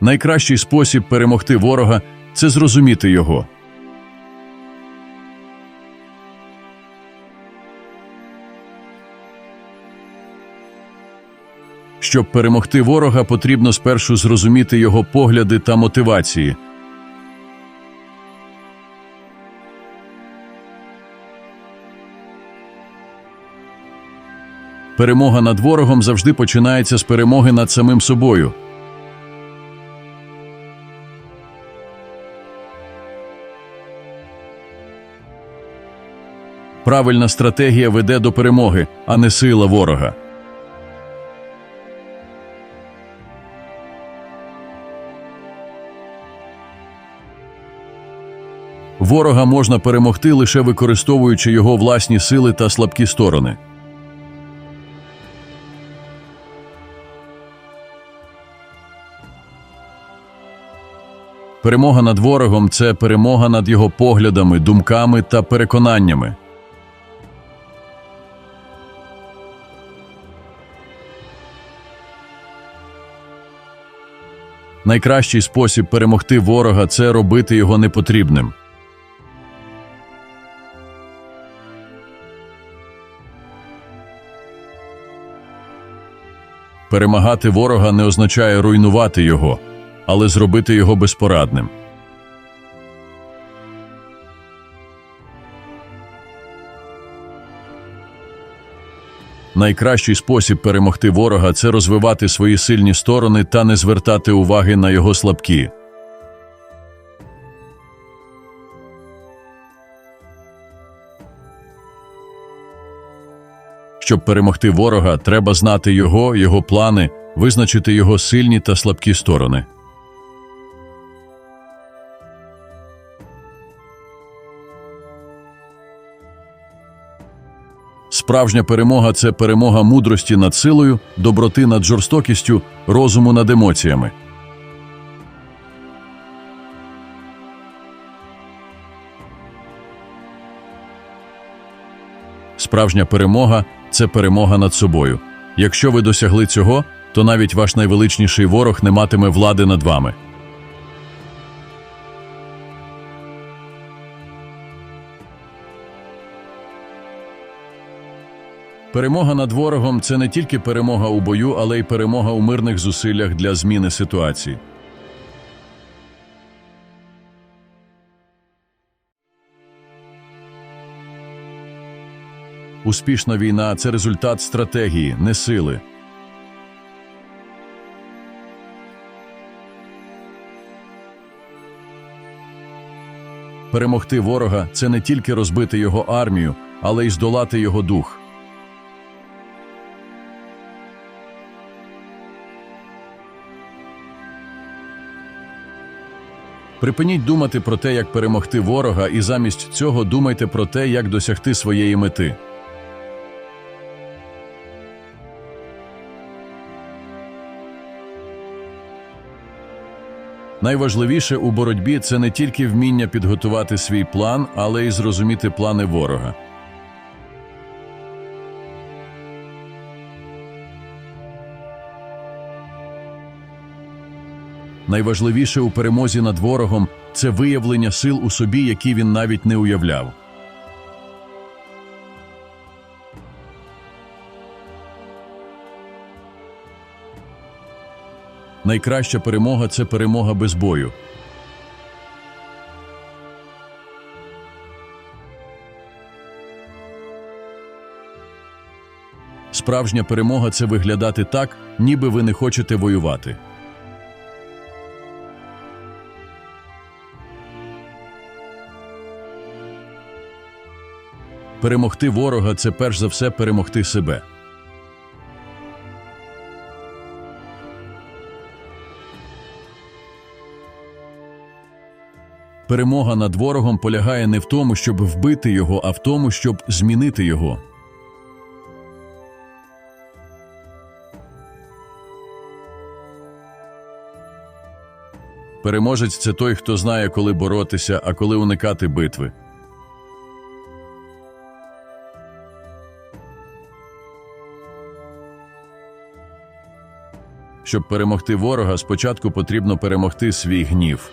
Найкращий спосіб перемогти ворога це зрозуміти його. Щоб перемогти ворога, потрібно спершу зрозуміти його погляди та мотивації. Перемога над ворогом завжди починається з перемоги над самим собою. Правильна стратегія веде до перемоги, а не сила ворога. Ворога можна перемогти лише використовуючи його власні сили та слабкі сторони. Перемога над ворогом це перемога над його поглядами, думками та переконаннями. Найкращий спосіб перемогти ворога це робити його непотрібним. Перемагати ворога не означає руйнувати його, але зробити його безпорадним. Найкращий спосіб перемогти ворога це розвивати свої сильні сторони та не звертати уваги на його слабкі. Щоб перемогти ворога, треба знати його, його плани, визначити його сильні та слабкі сторони. Справжня перемога це перемога мудрості над силою, доброти над жорстокістю, розуму над емоціями. Справжня перемога це перемога над собою. Якщо ви досягли цього, то навіть ваш найвеличніший ворог не матиме влади над вами. Перемога над ворогом це не тільки перемога у бою, але й перемога у мирних зусиллях для зміни ситуації. Успішна війна це результат стратегії, не сили. Перемогти ворога це не тільки розбити його армію, але й здолати його дух. Припиніть думати про те, як перемогти ворога, і замість цього думайте про те, як досягти своєї мети. Найважливіше у боротьбі це не тільки вміння підготувати свій план, але й зрозуміти плани ворога. Найважливіше у перемозі над ворогом це виявлення сил у собі, які він навіть не уявляв. Найкраща перемога це перемога без бою. Справжня перемога це виглядати так, ніби ви не хочете воювати. Перемогти ворога це перш за все перемогти себе. Перемога над ворогом полягає не в тому, щоб вбити його, а в тому, щоб змінити його. Переможець це той, хто знає, коли боротися, а коли уникати битви. Щоб перемогти ворога, спочатку потрібно перемогти свій гнів.